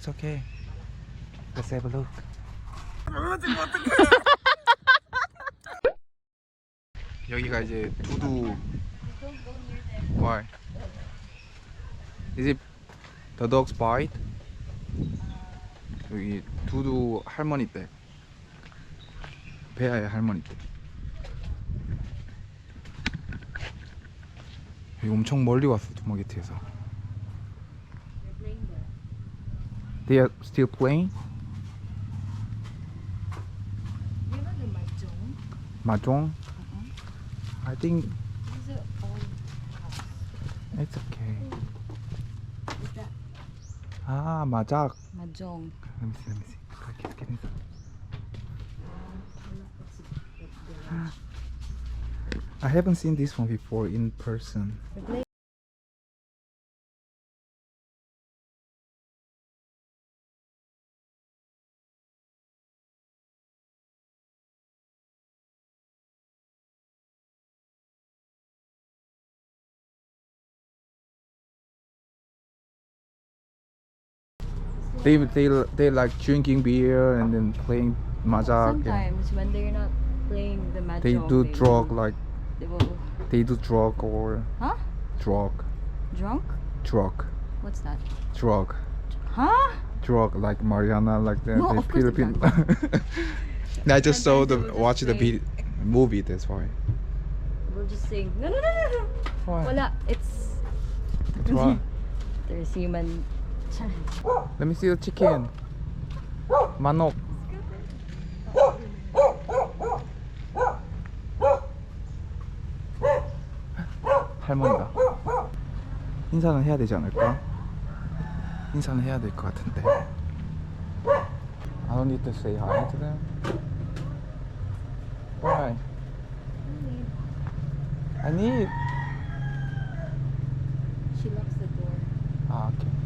It's okay. Let's have a look. 여기가 이제 두두 Why? Is it the dog's bite? 여기 두두 할머니 댁 베아의 할머니 댁 여기 엄청 멀리 왔어 두마게트에서 They are still playing? You know the mahjong? Mahjong? Uh-huh. I think old house. it's okay. Is that Ah, mahjong. mahjong? Let me see, let me see. Get inside. I haven't seen this one before in person. They they they like drinking beer and then playing and Sometimes when they're not playing the mahjong, They do drug will- like They will. they do drug or Huh? drug Drunk? drug What's that? drug Huh? drug like Mariana like that. No, the they Philippine. I just saw the they just watch the play. movie. That's why. We'll just sing. No, no, no, no, no. Why? Wala. It's there's human. Let me see the chicken. 만옥. 할머니다. 인사는 해야 되지 않을까? 인사는 해야 될 것 같은데. I don't need to say hi to them. Why? I need. She locks the door. 아, I can-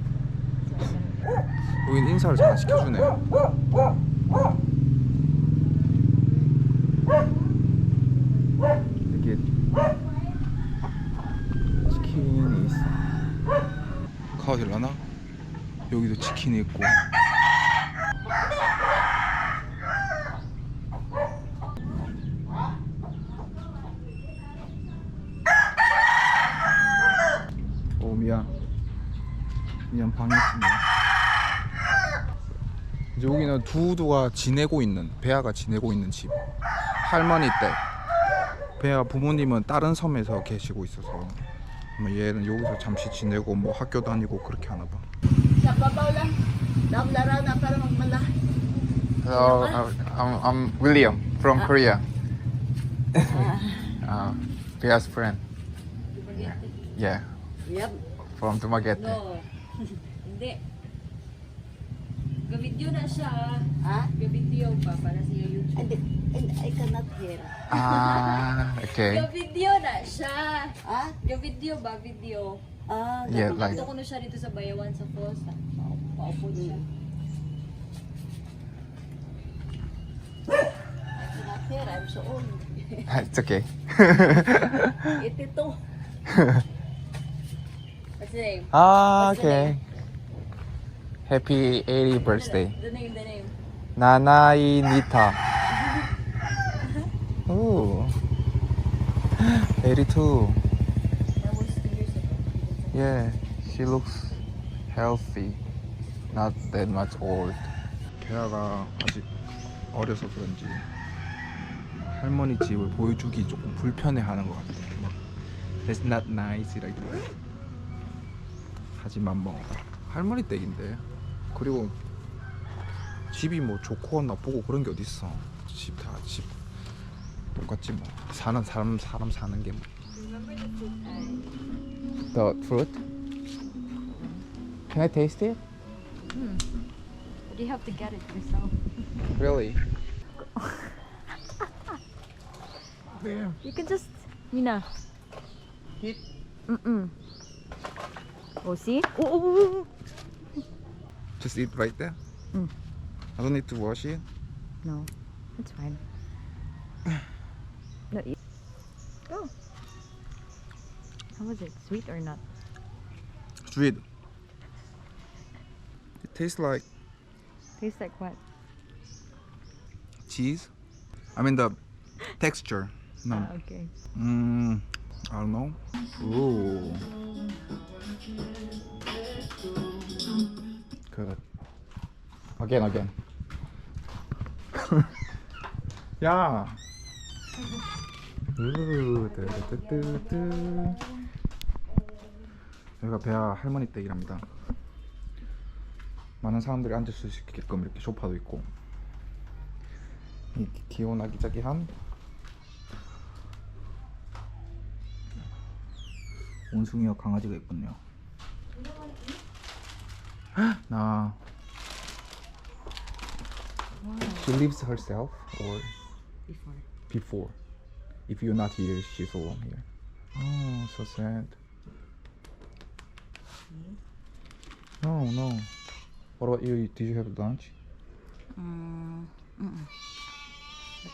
여긴 인사를 잘 안 시켜주네. 이게 치킨이 있어. 가도 되려나? 여기도 치킨이 있고. 오 미안. 미안 방해했습니다. 이제 여기는 두두가 지내고 있는 베아가 지내고 있는 집 할머니 댁 베아 부모님은 다른 섬에서 계시고 있어서 아마 얘는 여기서 잠시 지내고 뭐 학교 다니고 그렇게 하나 봐. Hello, I'm I'm William from Korea. uh, Bea's friend. Yeah, Yep. from Dumaguete. No. Ga-video na siya. Ha? Ga-video pa para sa iyo YouTube. And, and I cannot hear. Ah, okay. Ga-video na siya. Ha? Ga-video ba? Video. Ah, Yeah, like ko na siya dito sa Bayawan sa falls. ah. Pa- Paupo siya. I cannot hear. I'm so old. it's okay. 82. What's the name? ah, okay. Happy 80th birthday. The name, the name. Nanai Nita. Ooh. 82. That was two years ago. Yeah, she looks healthy. Not that much old. 걔가 아직 어려서 그런지 할머니 집을 보여주기 조금 불편해하는 것 같아. 막 That's not nice like that. 하지만 뭐 할머니 댁인데 그리고 집이 뭐 좋고 나쁘고 그런 게 어딨어. 집 다 집 똑같지 뭐 사는 사람 사람 사는 게 뭐. The fruit? Can I taste it? But you have to get it yourself. Really? You can just, Nina. Hit. Mm-mm. Oh, see? Oh, oh, oh, Just eat right there? Mm. I don't need to wash it? No, it's fine. No, eat. Go. How was it? Sweet or not? Sweet. It tastes like Tastes like what? cheese. I mean the texture. No. Ah, okay. Mm, I don't know. Ooh. Good. Again, again. 야. 우, 뜨뜨뜨뜨. 여기가 배아 할머니 댁이랍니다. 많은 사람들이 앉을 수 있게끔 이렇게 소파도 있고. 이 귀여운 아기자기한 원숭이와 강아지가 있군요. 나 She lives herself or Before. before. If you're not here, she's alone here. Oh, so sad. No, no. What about you? Did you have lunch? Mm, mm-mm.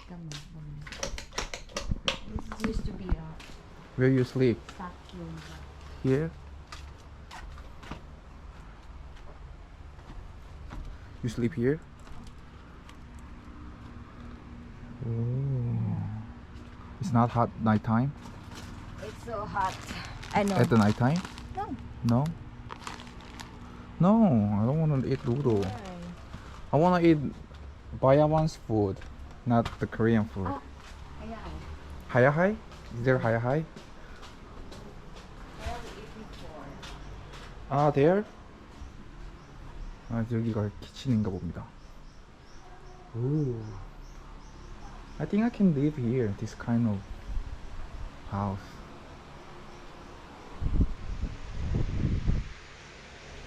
Come on, come on. This used to be a Where you sleep? vacuum. Here? You sleep here? Oh. It's not hot nighttime? It's so hot. I know. At the nighttime? No. No? No, I don't want to eat noodle. Why? I want to eat Bayawan's food, not the Korean food. Ah, oh. Ayan. Hayahai? Is there Hayahai? Where we eat before. 아, there? 아, 여기가 키친인가 봅니다. 오. I think I can live here, this kind of house.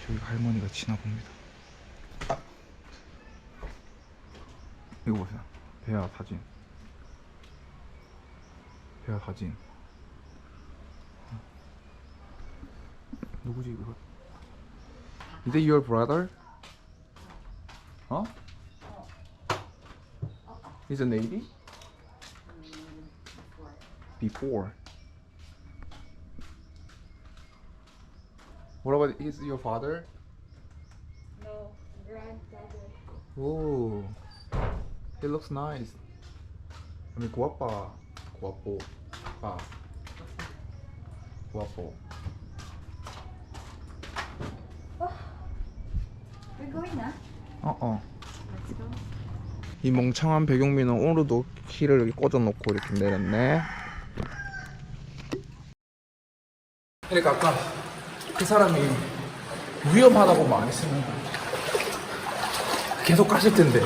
저기 할머니가 지나 봅니다. 아. 이거 보세요. 배아 사진. 배아 사진. 누구지 이거? Is that your brother? 어? He's a Navy? Before. What about is your father? No, grandfather. Oh, he looks nice. I mean, guapa, guapo, ah, guapo. Oh, We're going na. 어 어. 이 멍청한 배경민은 오늘도 키를 여기 꽂아놓고 이렇게 내렸네. 그러니까 아까 그 사람이 위험하다고 말 했으면 계속 가실 텐데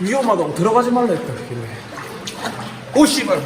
위험하다고 들어가지 말라 했다 길래 오 씨발